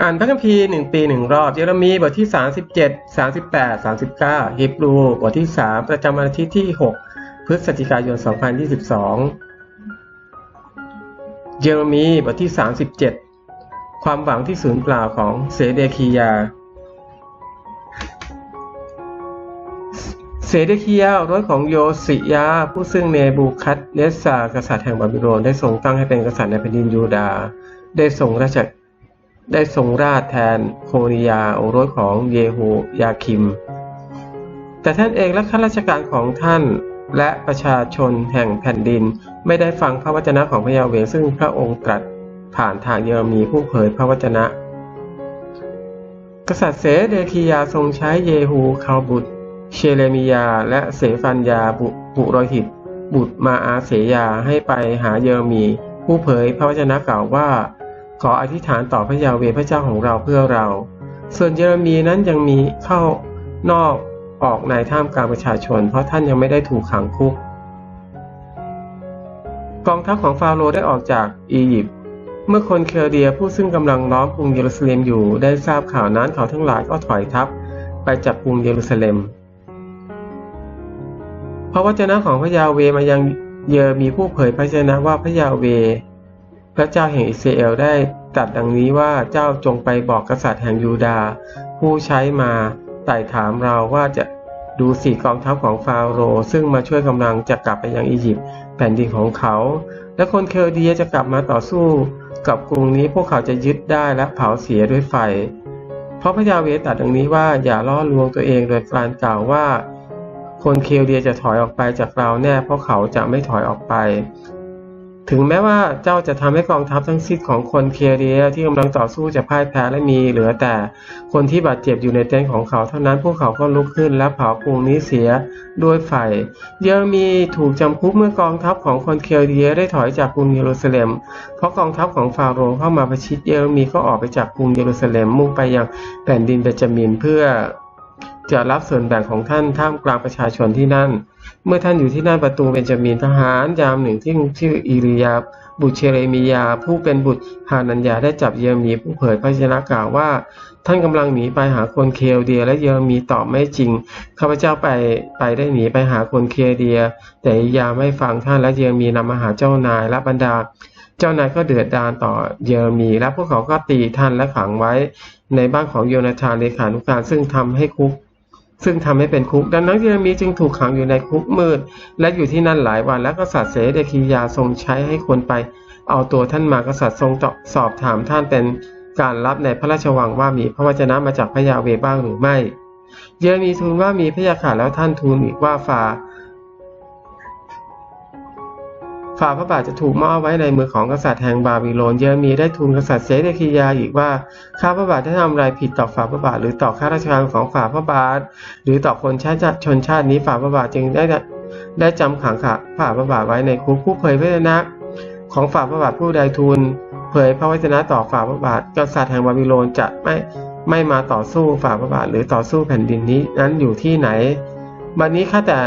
อ่านพระคัมภีร์หนึ่งปีหนึ่งรอบเยเรมีบทที่37 38 39ฮิบรูบทที่3ประจำวันอาทิตย์ที่6พฤศจิกายน2022เยเรมีบทที่37ความหวังที่สูญเปล่าของเสเดคียา เสเดคียารถของโยสิยา ผู้ซึ่งเนบูคัดเนสซากษัตริย์แห่งบาบิโลนได้ทรงตั้งให้เป็นกษัตริย์ในแผ่นดินยูดาห์ได้ทรงราช ได้ทรงราชแทนโคนิยาโอรสของเยโฮยาคิม แต่ท่านเองและข้าราชการของท่านและประชาชนแห่งแผ่นดินไม่ได้ฟังพระวจนะของพระยาเวซึ่งพระองค์ตรัสผ่านทางเยเรมีผู้เผยพระวจนะ กษัตริย์เสเดคียาทรงใช้เยฮูคาบุตร เชเลมียา และเสฟันยาบุบุรหิต บุตรมาอาเสยาให้ไปหาเยเรมี ผู้เผยพระวจนะกล่าวว่า ขออธิษฐานต่อพระยาเวพระเจ้าของเราเพื่อเรา ส่วนเยเรมีนั้นยังมีเข้านอกออกในท่ามกลางประชาชน เพราะท่านยังไม่ได้ถูกขังคุก กองทัพของฟาโรห์ได้ออกจากอียิปต์เมื่อคนเคลเดียผู้ซึ่งกำลังล้อมกรุงเยรูซาเล็มอยู่ได้ทราบข่าวนั้นเขาทั้งหลายก็ถอยทัพไปจับกรุงเยรูซาเล็มเพราะวจนะของพระยาเวมายังเยอมีผู้เผยพระชนะว่าพระยาเว พระเจ้าแห่งอิสราเอลได้ตรัสดังนี้ว่าเจ้าจงไปบอกกษัตริย์แห่งยูดาห์ผู้ใช้มาไต่ถามเราว่าจะดูสี่กองทัพของฟาโรห์ซึ่งมาช่วยกำลังจะกลับไปยังอียิปต์แผ่นดินของเขา และคนเคลเดียจะกลับมาต่อสู้กับกรุงนี้พวกเขาจะยึดได้และเผาเสียด้วยไฟ เพราะพระยาเวตรัสดังนี้ว่าอย่าล่อลวงตัวเองโดยการกล่าวว่า คนเคลเดียจะถอยออกไปจากเราแน่เพราะเขาจะไม่ถอยออกไป ถึงแม้ว่าเจ้าจะทำให้กองทัพทั้งสิ้นของคนเคียเรียที่กำลังต่อสู้จะพ่ายแพ้และมีเหลือแต่คนที่บาดเจ็บอยู่ในเต็นท์ของเขาเท่านั้นพวกเขาก็ลุกขึ้นและเผากรุงนี้เสียด้วยไฟ เยอรมีถูกจำคุกเมื่อกองทัพของคนเคียเรียได้ถอยจากกรุงเยรูซาเล็ม เพราะกองทัพของฟาโรห์เข้ามาประชิดเยอรมีก็ออกไปจากกรุงเยรูซาเล็มมุ่งไปยังแผ่นดินเบจามินเพื่อจะรับส่วนแบ่งของท่านท่ามกลางประชาชนที่นั่น เมื่อท่านอยู่ที่นั่นประตูเบนจามินทหารยามหนึ่งที่ชื่ออิริยาบุตรเชเรมียา ผู้เป็นบุตรฮานัญญาได้จับเยอรมีผู้เผยพระชนะกล่าวว่า ท่านกำลังหนีไปหาคนเคลเดีย และเยอรมีตอบไม่จริงข้าพเจ้าไปไปได้หนีไปหาคนเคลเดีย แต่ยาไม่ฟังท่านและเยอรมีนำมาหาเจ้านายและบรรดา เจ้านายก็เดือดดาลต่อเยอรมี และพวกเขาก็ตีท่านและขังไว้ ในบ้านของโยนาธานเลขานุการซึ่งทำให้คุก ซึ่งทำให้เป็นคุก ดังนั้นเยเรมีจึงถูกขังอยู่ในคุกมืด และอยู่ที่นั่นหลายวัน และกษัตริย์เสเดคียาทรงใช้ให้คนไปเอาตัวท่านมากษัตริย์ทรงสอบถามท่านเป็นการรับในพระราชวังว่ามีพระวจนะมาจากพระยาเวบ้างหรือไม่ เยเรมีทูลว่ามีพระยาขาแล้วท่านทูลอีกว่าฝ่า ฝ่าพระบาทจะถูกมอบไว้ในมือของกษัตริย์แห่งบาบิโลน เยเมีได้ทูลกษัตริย์เซเดคียาอีกว่า ข้าพระบาทได้ทำอะไรผิดต่อฝ่าพระบาทหรือต่อข้าราชการของฝ่าพระบาท หรือต่อคนชาติชนชาตินี้ฝ่าพระบาทจึงได้ได้จำขังข้าฝ่าพระบาทไว้ในคุกผู้เผยพระชนะ ของฝ่าพระบาทผู้ใดทูลเผยพระวจนะต่อฝ่าพระบาทกษัตริย์แห่งบาบิโลนจะไม่ไม่มาต่อสู้ฝ่าพระบาทหรือต่อสู้แผ่นดินนี้นั้นอยู่ที่ไหน บัดนี้ข้าแต่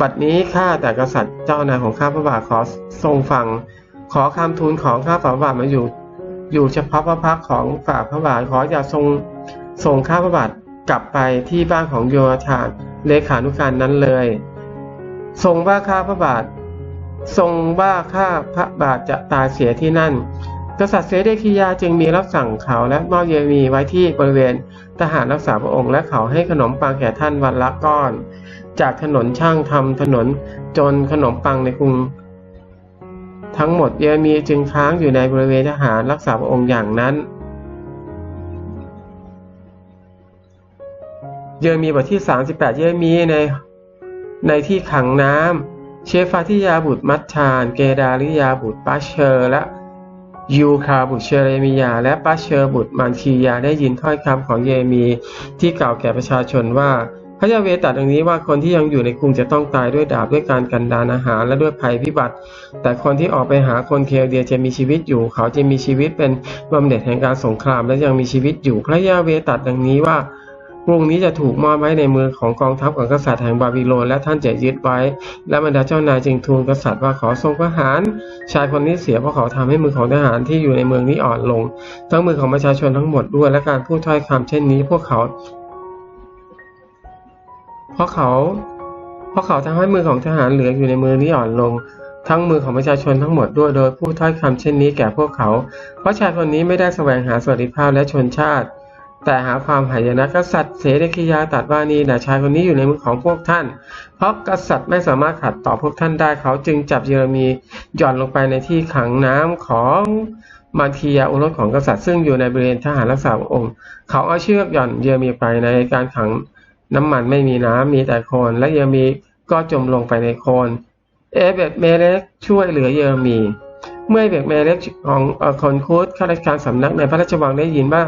บัดนี้ข้าแต่กษัตริย์เจ้านายของข้าพระบาทขอทรงฟัง ขอคำทูลของข้าฝ่าพระบาทมาอยู่ อยู่เฉพาะพระพักของฝ่าพระบาทขออย่าทรงส่งข้าพระบาทกลับไปที่บ้านของโยธาเลขานุการนั้นเลย ทรงว่าข้าพระบาท ทรงว่าข้าพระบาทจะตายเสียที่นั่น กษัตริย์เซเดคิยาจึงมีรับสั่งเขาและมอบเยมีไว้ที่บริเวณทหารรักษาพระองค์และเขาให้ขนมปังแก่ท่านวันละก้อน จากถนนช่างทำถนนจนขนมปังในกรุง ทั้งหมดเยเมีจึงค้างอยู่ในบริเวณทหารรักษาพระองค์อย่างนั้น เยเมีบทที่ 38 เยเมีในในที่ขังน้ำเชฟาทิยาบุตรมัชชาน เกดาลิยาบุตรปัชเชอร์และ ยูคาบุตรเชเรมียา และปัชเชอร์บุตรมันชียาได้ยินถ้อยคำของเยมี ที่กล่าวแก่ประชาชนว่าพระยาเวตรัสดังนี้ว่าคนที่ยังอยู่ในกรุงจะต้องตายด้วยดาบด้วยการกันดานอาหารและด้วยภัยพิบัติ แต่คนที่ออกไปหาคนเคลเดียจะมีชีวิตอยู่ เขาจะมีชีวิตเป็นบำเหน็จแห่งการสงครามและยังมีชีวิตอยู่พระยาเวตรัสดังนี้ว่า กรุงนี้จะถูกมอบไว้ในมือของกองทัพของกษัตริย์แห่งบาบิโลนและท่านจะยึดไว้ และบรรดาเจ้านายจึงทูลกษัตริย์ว่าขอทรงประหาร ชายคนนี้เสียเพราะเขาทำให้มือของทหารที่อยู่ในเมืองนี้อ่อนลง ทั้งมือของประชาชนทั้งหมดด้วยและการพูดถ้อยคำเช่นนี้ พวกเขา เพราะเขาเพราะเขาทำให้มือของทหารเหลืออยู่ในมือนี้อ่อนลงทั้งมือของประชาชนทั้งหมดด้วยโดยพูดถ้อยคำเช่นนี้แก่พวกเขา เพราะชายคนนี้ไม่ได้แสวงหาสวัสดิภาพและชนชาติ แต่หาความหายนะกษัตริย์เสด็จกิยาตัดว่านี่นะชายคนนี้อยู่ในมือของพวกท่าน เพราะกษัตริย์ไม่สามารถขัดต่อพวกท่านได้เขาจึงจับเยเรมีหย่อนลงไปในที่ขังน้ำของมาทียาโอรสของกษัตริย์ซึ่งอยู่ในบริเวณทหารรักษาพระองค์ เขาเอาเชือกหย่อนเยเรมีไปในการขังน้ำมันไม่มีน้ำมีแต่โคลนและเยเรมีก็จมลงไปในโคลนเอเบตเมเลกช่วยเหลือเยเรมี เมื่อเอเบตเมเลกของเอ่อคนคูดข้าราชการสำนักในพระราชวังได้ยินว่า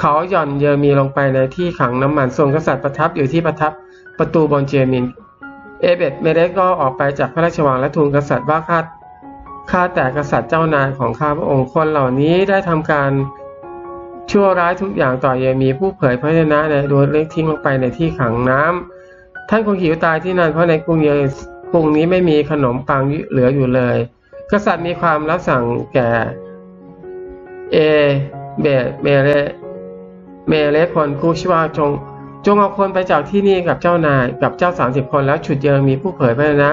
เขาหย่อนเยเรมีลงไปในที่ขังน้ำมันทรงกษัตริย์ประทับอยู่ที่ประทับประตูบนเจมิน เอเบตเมเลกก็ออกไปจากพระราชวังและทูลกษัตริย์ว่าข้าข้าแต่กษัตริย์เจ้านายของข้าพระองค์คนเหล่านี้ได้ทำการชั่วร้ายทุกอย่างต่อเยเรมีผู้เผยพระชนะในโดยเล็กทิ้งลงไปในที่ขังน้ำท่านคงหิวตายที่นั่นเพราะในกรุงเยกรุงนี้ไม่มีขนมปังเหลืออยู่เลย กษัตริย์มีความรับสั่งแก่ เอเบตเมเล เมเลคนกูชว่าจง จงเอาคนไปจากที่นี่กับเจ้านายกับเจ้าสามสิบคนแล้วฉุดเยเรมีผู้เผยพระนะ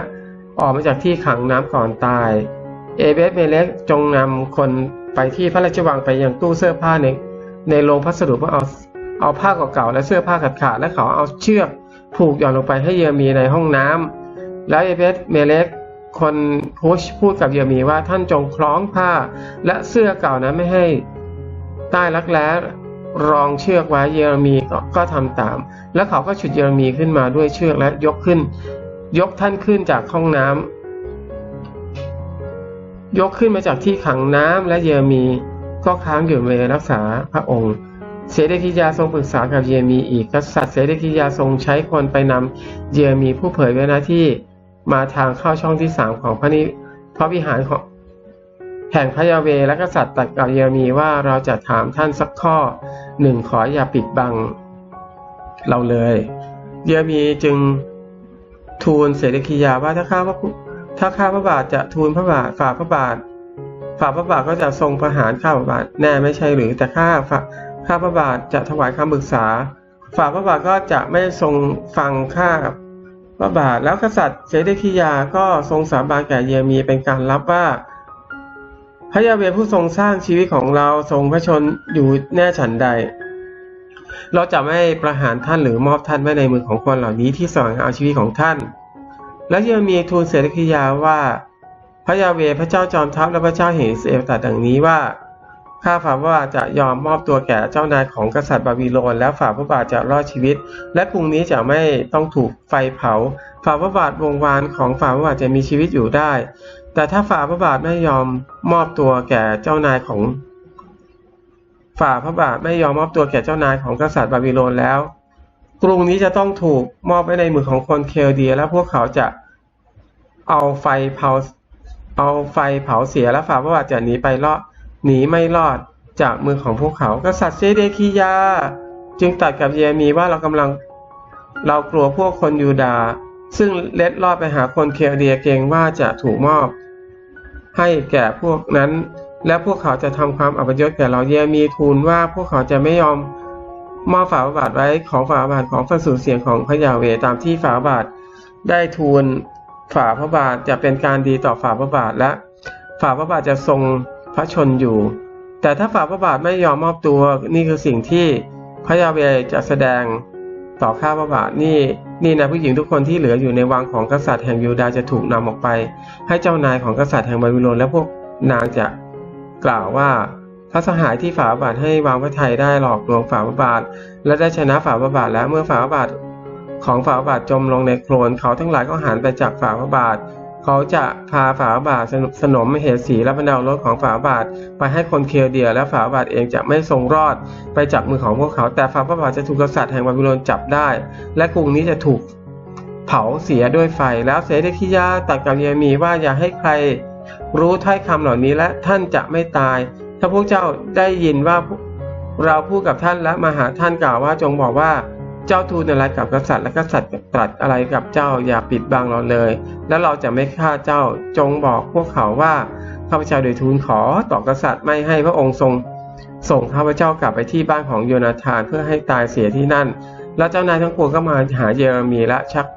ออกมาจากที่ขังน้ำก่อนตาย เอเบสเมเลกจงนำคนไปที่พระราชวังไปยังตู้เสื้อผ้าในในโรงพัสดุเพื่อเอาเอาผ้าเก่าๆและเสื้อผ้าขาดๆและเขาเอาเชือกผูกหย่อนลงไปให้เยเรมีในห้องน้ำแล้วเอเบสเมเลกคนพุชพูดกับเยเรมีว่าท่านจงคล้องผ้าและเสื้อเก่านั้นไม่ให้ใต้รักแร้ รองเชือกไว้เยเรมีก็ก็ทำตาม แล้วเขาก็ฉุดเยเรมีขึ้นมาด้วยเชือกและยกขึ้น ยกท่านขึ้นจากห้องน้ำยกขึ้นมาจากที่ขังน้ำและเยเรมีก็ค้างอยู่ในรักษาพระองค์ เสด็จกิยาทรงปรึกษากับเยเรมีอีกกษัตริย์เสด็จกิยาทรงใช้คนไปนำเยเรมีผู้เผยไว้หน้าที่มาทางเข้าช่องที่สามของพระนิพระวิหารของ แห่งพระยาเวและกษัตริย์ตรัสกับเยเรมีว่าเราจะถามท่านสักข้อหนึ่งขออย่าปิดบังเราเลยเยเรมีจึงทูลเสด็จกิยาว่าถ้าข้าพระถ้าข้าพระบาทจะทูลพระบาทฝ่าพระบาทฝ่าพระบาทก็จะทรงประหารข้าพระบาทแน่ไม่ใช่หรือแต่ข้าฝาข้าพระบาทจะถวายคำปรึกษา ฝ่าพระบาทก็จะไม่ทรงฟังข้าพระบาทแล้วกษัตริย์เสด็จกิยาก็ทรงสาบานแก่เยเรมีเป็นการรับว่า พระยาเวผู้ทรงสร้างชีวิตของเราทรงพระชนอยู่แน่ฉันใด เราจะไม่ประหารท่านหรือมอบท่านไว้ในมือของคนเหล่านี้ที่แสวงเอาชีวิตของท่าน และยังมีทูลเสด็จยาว่า พระยาเวพระเจ้าจอมทัพและพระเจ้าแห่งอิสเอลตรัสดังนี้ว่าข้าฝ่าพระบาทจะยอมมอบตัวแก่เจ้านายของกษัตริย์บาบิโลนแล้วฝ่าพระบาทจะรอดชีวิต และกรุงนี้จะไม่ต้องถูกไฟเผา ฝ่าพระบาทวงวานของฝ่าพระบาทจะมีชีวิตอยู่ได้ แต่ถ้าฝ่าพระบาทไม่ยอมมอบตัวแก่เจ้านายของ ฝ่าพระบาทไม่ยอมมอบตัวแก่เจ้านายของกษัตริย์บาบิโลนแล้ว กรุงนี้จะต้องถูกมอบไว้ในมือของคนเคลเดีย และพวกเขาจะเอาไฟเผาเอาไฟเผาเสียและฝ่าพระบาทจะหนีไปรอดหนีไม่รอดจากมือของพวกเขา กษัตริย์เซเดคียา จึงตรัดกับเยเมีว่าเรากำลังเรากลัวพวกคนยูดาห์ ซึ่งเล็ดลอดไปหาคนเคลเดียเกรงว่าจะถูกมอบ ให้แก่พวกนั้น และพวกเขาจะทำความอัปยศแก่เราเยมีทูลว่าพวกเขาจะไม่ยอมมอบฝาบาทไว้ของฝาบาทของพระสุเสียงของพระยาเวตามที่ฝาบาทได้ทูลฝาพระบาทจะเป็นการดีต่อฝาพระบาทและฝาพระบาทจะทรงพระชนอยู่ แต่ถ้าฝ่าพระบาทไม่ยอมมอบตัวนี่คือสิ่งที่พระยาเวจะแสดง ต่อข้าพระบาทนี่นี่นะผู้หญิงทุกคนที่เหลืออยู่ในวังของกษัตริย์แห่งยูดาห์จะถูกนำออกไป ให้เจ้านายของกษัตริย์แห่งบาบิโลนและพวกนางจะกล่าวว่าพระสหายที่ฝ่าบาทให้วางพระทัยได้หลอกลวงฝ่าพระบาท และได้ชนะฝ่าพระบาทแล้วเมื่อฝ่าพระบาทของฝ่าพระบาทจมลงในโคลนเขาทั้งหลายก็หันไปจากฝ่าพระบาท เขาจะพาฝาบาทสนมเหตุสีและบรรดารถของฝาบาท ไปให้คนเคลเดียและฝาบาทเองจะไม่ทรงรอด ไปจากมือของพวกเขา แต่ฝาบาทจะถูกกษัตริย์แห่งบาบิโลนจับได้ และกรุงนี้จะถูกเผาเสียด้วยไฟ แล้วเสด็จคิยาตัดกับเยมีว่าอย่าให้ใคร รู้ถ้อยคำเหล่านี้และท่านจะไม่ตาย ถ้าพวกเจ้าได้ยินว่าเราพูดกับท่านและมาหาท่านกล่าวว่าจงบอกว่า เจ้าทูลอะไรกับกษัตริย์และกษัตริย์ตรัสอะไรกับเจ้าอย่าปิดบังเราเลย และเราจะไม่ฆ่าเจ้าจงบอกพวกเขาว่าข้าพเจ้าโดยทูลขอต่อกษัตริย์ไม่ให้พระองค์ทรง ส่งข้าพเจ้ากลับไปที่บ้านของโยนาธานเพื่อให้ตายเสียที่นั่น แล้วเจ้านายทั้งปวงก็มาหาเยเรมีและชัก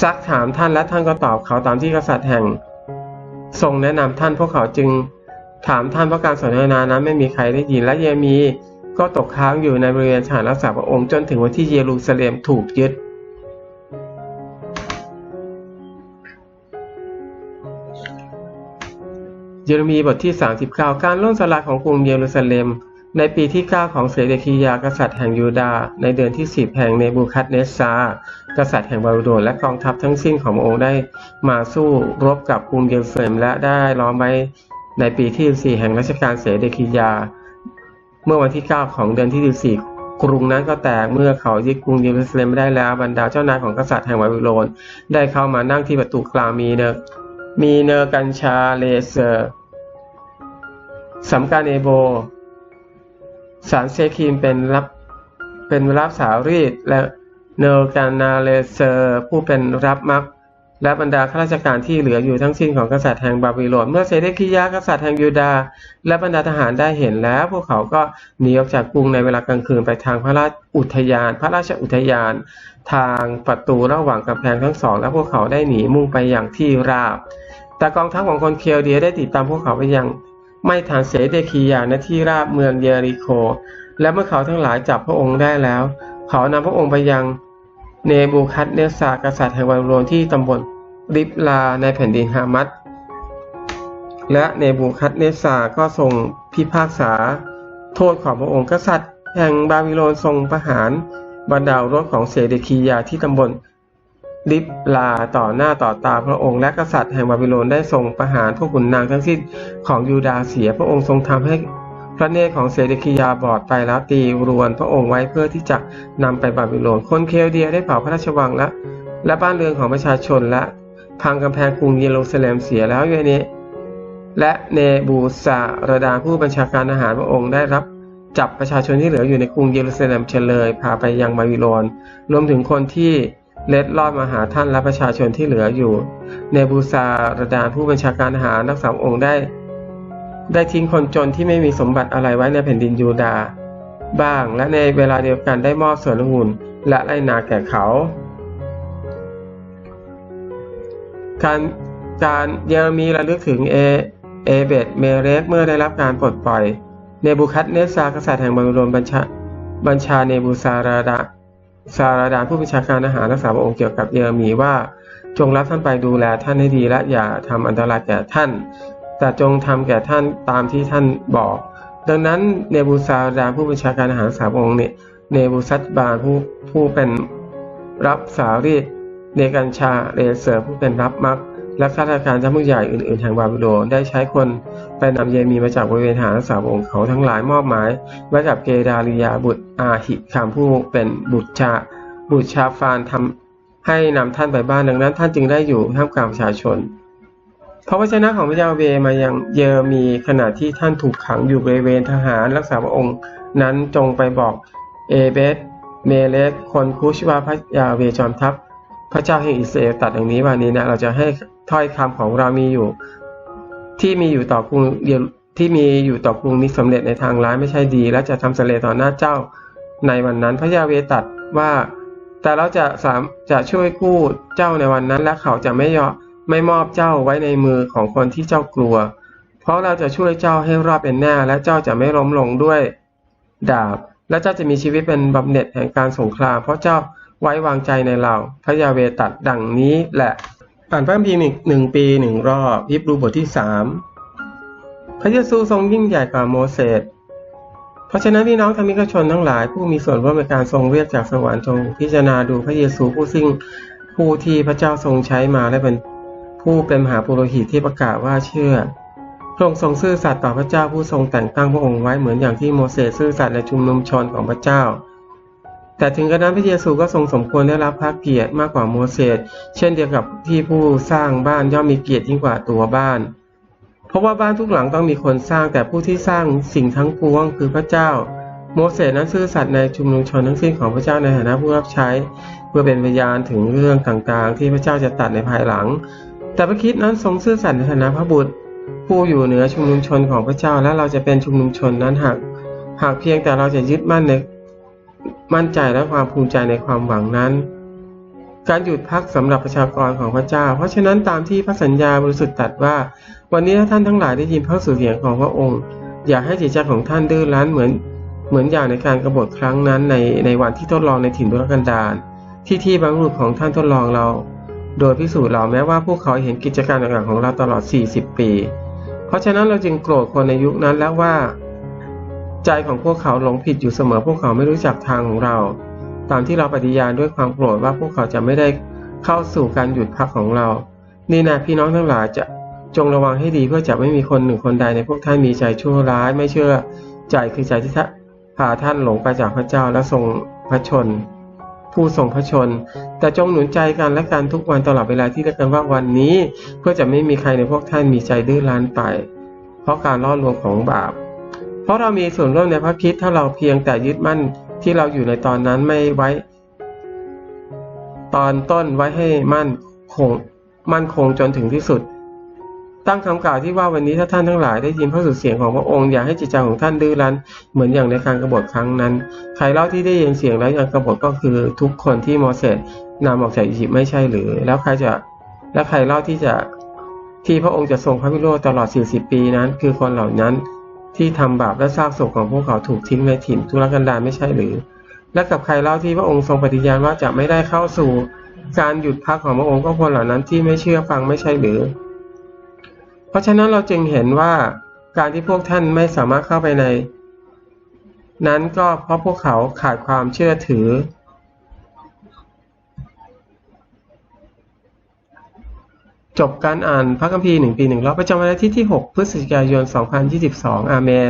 ซักถามท่านและท่านก็ตอบเขาตามที่กษัตริย์แห่ง ทรงแนะนำท่านพวกเขาจึง ถามท่านเพราะการสนทนานั้นไม่มีใครได้ยินและเยเรมี ก็ตกค้างอยู่ในบริเวณสถานรักษาพระองค์จนถึงวันที่เยรูซาเล็มถูกยึด เยเรมีบทที่ 39 การล่มสลายของกรุงเยรูซาเล็ม ในปีที่ 9 ของเสเดคียากษัตริย์แห่งยูดา ในเดือนที่ 10 แห่งเนบูคัดเนสซากษัตริย์แห่งบาบิโลนและกองทัพทั้งสิ้นขององค์ได้มาสู้รบกับกรุงเยรูซาเล็มและได้ล้อมไว้ในปีที่ 4 แห่งรัชกาลเสเดคียา เมื่อวันที่ 9 ของเดือนที่ 14 กรุงนั้นก็แตกเมื่อเขายึดกรุงเยรูซาเล็มไม่ได้แล้วบรรดาเจ้านายของกษัตริย์แห่งบาบิโลนได้เข้ามานั่งที่ประตูกลางมีเนอมีเนอกัญชาเลเซอร์สัมการเอโบ สารเซคิมเป็นรับเป็นรับสาวรีดและเนอร์กานาเลเซอร์ ผู้เป็นรับมัก และบรรดาข้าราชการที่เหลืออยู่ทั้งสิ้นของกษัตริย์แห่งบาบิโลนเมื่อเซเดคิยากษัตริย์แห่งยูดาห์และบรรดาทหารได้เห็นแล้ว พวกเขาก็หนีออกจากกรุงในเวลากลางคืนไปทางพระราชอุทยาน พระราชอุทยาน ทางประตูระหว่างกำแพงทั้งสอง และพวกเขาได้หนีมุ่งไปอย่างที่ราบ แต่กองทัพของคนเคียวเดียได้ติดตามพวกเขาไปยังไม่ฐานเสเดคียาณที่ราบเมืองเยริโค และเมื่อเขาทั้งหลายจับพระองค์ได้แล้ว เขานำพระองค์ไปยัง เนบูคัดเนสากษัตริย์แห่งบาบิโลนที่ตำบลริบลาในแผ่นดินฮามัดและเนบูคัดเนสาก็ทรงพิพากษา โทษของพระองค์กษัตริย์ แห่งบาบิโลนทรงประหารบรรดารถของเซเดคียาที่ตำบลริบลาต่อหน้าต่อตาพระองค์และกษัตริย์แห่งบาบิโลนได้ทรงประหารพวกขุนนางทั้งสิ้นของยูดาเสียพระองค์ทรงทำให้ พระเนตรของเซเดคียาบอดไปแล้วตีรวนพระองค์ไว้เพื่อที่จะนำไปบาบิโลน คนเคลเดียได้เผาพระราชวังและ และบ้านเรือนของประชาชนและพังกำแพงกรุงเยรูซาเล็มเสียแล้วเยเนและเนบูซาระดาผู้บัญชาการทหารพระองค์ได้รับจับประชาชนที่เหลืออยู่ในกรุงเยรูซาเล็มเฉลยพาไปยังบาบิโลน รวมถึงคนที่เล็ดลอดมาหาท่านและประชาชนที่เหลืออยู่ เนบูซาระดาผู้บัญชาการทหารรักษาองค์ได้ ได้ทิ้งคนจนที่ไม่มีสมบัติอะไรไว้ในแผ่นดินยูดาห์บ้างและในเวลาเดียวกันได้มอบสวนองุ่นและไรนาแก่เขา การการเยเรมีระลึกถึงเอเอเบตเมเรกเมื่อได้รับการปลดปล่อย เนบูคัดเนซากษัตริย์แห่งบาบิโลนบัญชาบัญชาเนบูซาราดาซาราดานผู้บัญชาการทหารรักษาพระองค์เกี่ยวกับเยเรมีว่าจงรับท่านไปดูแลท่านให้ดีและอย่าทำอันตรายแก่ท่าน แต่จงทำแก่ท่านตามที่ท่านบอก ดังนั้นเนบูซาราดานผู้บัญชาการทหารรักษาพระองค์เนี่ยเนบูซัตบานผู้ผู้เป็นรับสารีเนกัญชาเรเซอร์ผู้เป็นรับมักและข้าราชการชั้นผู้ใหญ่อื่นๆแห่งบาบิโลนได้ใช้คนไปนำเยมีมาจากบริเวณฐานสาวองค์เขาทั้งหลายมอบหมายมาจากเกดาลิยาบุตรอาหิคามผู้เป็นบุตรชาบุตรชาฟานทำให้นำท่านไปบ้านดังนั้น ท่านจึงได้อยู่ท่ามกลางประชาชน พระวจนะของพระยาเวมายังเยอมีขณะที่ท่านถูกขังอยู่บริเวณทหารรักษาพระองค์นั้นจงไปบอกเอเบสเมเลสคนคุชวาพระยาเวจอมทัพ พระเจ้าแห่งอิสราเอลตัดอย่างนี้ว่านี้นะเราจะให้ถ้อยคำของเรามีอยู่ ที่มีอยู่ต่อกรุงที่มีอยู่ต่อกรุงนี้สำเร็จในทางร้ายไม่ใช่ดี และจะทำสำเร็จต่อหน้าเจ้าในวันนั้น พระยาเวตัดว่า แต่เราจะสามจะช่วยกู้เจ้าในวันนั้นและเขาจะไม่ยอม ไม่มอบเจ้าไว้ในมือของคนที่เจ้ากลัว เพราะเราจะช่วยเจ้าให้รอดเป็นแน่และเจ้าจะไม่ล้มลงด้วย ดาบ และเจ้าจะมีชีวิตเป็นบำเหน็จแห่งการสงคราม เพราะเจ้าไว้วางใจในเราพระยาเวตัดดังนี้แหละอ่านพระคัมภีร์อีกหนึ่งปีหนึ่งรอบยิบรูบทที่สามพระเยซูทรงยิ่งใหญ่กว่าโมเสสเพราะฉะนั้นพี่น้องธรรมิกชนทั้งหลาย ผู้มีส่วนร่วมในการทรงเรียกจากสวรรค์จงพิจารณาดูพระเยซูผู้ซึ่งผู้ที่พระเจ้าทรงใช้มาและเป็น ผู้เป็นมหาปุโรหิตที่ประกาศว่าเชื่อพระองค์ทรงซื่อสัตย์ต่อพระเจ้าผู้ทรงแต่งตั้งพระองค์ไว้เหมือนอย่างที่โมเสสซื่อสัตย์ในชุมนุมชนของพระเจ้า แต่ถึงกระนั้นพระเยซูก็ทรงสมควรได้รับพระเกียรติมากกว่าโมเสส เช่นเดียวกับที่ผู้สร้างบ้านย่อมมีเกียรติยิ่งกว่าตัวบ้าน เพราะว่าบ้านทุกหลังต้องมีคนสร้างแต่ผู้ที่สร้างสิ่งทั้งปวงคือพระเจ้า โมเสสนั้นซื่อสัตย์ในชุมนุมชนทั้งสิ้นของพระเจ้าในฐานะผู้รับใช้ เพื่อเป็นพยานถึงเรื่องต่างๆ ที่พระเจ้าจะตัดในภายหลัง แต่พระคิดนั้นทรงซื่อสัตย์ในฐานะพระบุตร ผู้อยู่เหนือชุมนุมชนของพระเจ้าและเราจะเป็นชุมนุมชนนั้นหากหากเพียงแต่เราจะยึดมั่นในมั่นใจและความภูมิใจในความหวังนั้น การหยุดพักสำหรับประชากรของพระเจ้า เพราะฉะนั้นตามที่พระสัญญาบริสุทธิ์ตรัสว่า วันนี้ถ้าท่านทั้งหลายได้ยินพระสุเสียงของพระองค์ อย่าให้จิตใจของท่านดื้อรั้นเหมือนเหมือนอย่างในการกรบฏครั้งนั้นในในวันที่ทดลองในถิ่นทุรกันดารที่ที่บรรลุของท่านทดลองเรา โดยพิสูจน์เราแม้ว่าพวกเขาเห็นกิจการต่างๆของเราตลอด 40 ปี เพราะฉะนั้นเราจึงโกรธคนในยุคนั้นแล้วว่า ใจของพวกเขาหลงผิดอยู่เสมอพวกเขาไม่รู้จักทางของเรา ตามที่เราปฏิญาณด้วยความโกรธว่าพวกเขาจะไม่ได้เข้าสู่การหยุดพักของเรา นี่นะพี่น้องทั้งหลายจะจงระวังให้ดีเพื่อจะไม่มีคนหนึ่งคนใดในพวกท่านมีใจชั่วร้ายไม่เชื่อใจคือใจที่พาท่านหลงไปจากพระเจ้าและทรงพระชน ผู้ทรงพระชน แต่จงหนุนใจกันและกันทุกวันตลอดเวลาที่เรียกกันว่าวันนี้ เพื่อจะไม่มีใครในพวกท่านมีใจดื้อรั้นไป เพราะการล่อลวงของบาป เพราะเรามีส่วนร่วมในพระคิดถ้าเราเพียงแต่ยึดมั่นที่เราอยู่ในตอนนั้นไม่ไว้ ตอนต้นไว้ให้มั่นคงมั่นคงจนถึงที่สุด ตั้งคำกล่าวที่ว่าวันนี้ถ้าท่านทั้งหลายได้ยินพระสุดเสียงของพระองค์อย่าให้จิตใจของท่านดื้อรั้นเหมือนอย่างในการกบฏครั้งนั้น ใครเล่าที่ได้ยินเสียงแล้วยังกบฏก็คือทุกคนที่โมเสสนำออกจากอียิปต์ไม่ใช่หรือ แล้วใครจะและใครเล่าที่จะที่พระองค์จะทรงพระวิโรจน์ตลอด 40 ปีนั้น คือคนเหล่านั้นที่ทำบาปและซากศพของพวกเขาถูกทิ้งในถิ่นทุรกันดารไม่ใช่หรือ และกับใครเล่าที่พระองค์ทรงปฏิญาณว่าจะไม่ได้เข้าสู่การหยุดพักของพระองค์ก็คนเหล่านั้นที่ไม่เชื่อฟังไม่ใช่หรือ เพราะฉะนั้นเราจึงเห็นว่าการที่พวกท่านไม่สามารถเข้าไปใน นั้นก็เพราะพวกเขาขาดความเชื่อถือ จบการอ่านพระคัมภีร์หนึ่งปีหนึ่งรอบประจำวันอาทิตย์ที่ 6 พฤศจิกายน 2022 อาเมน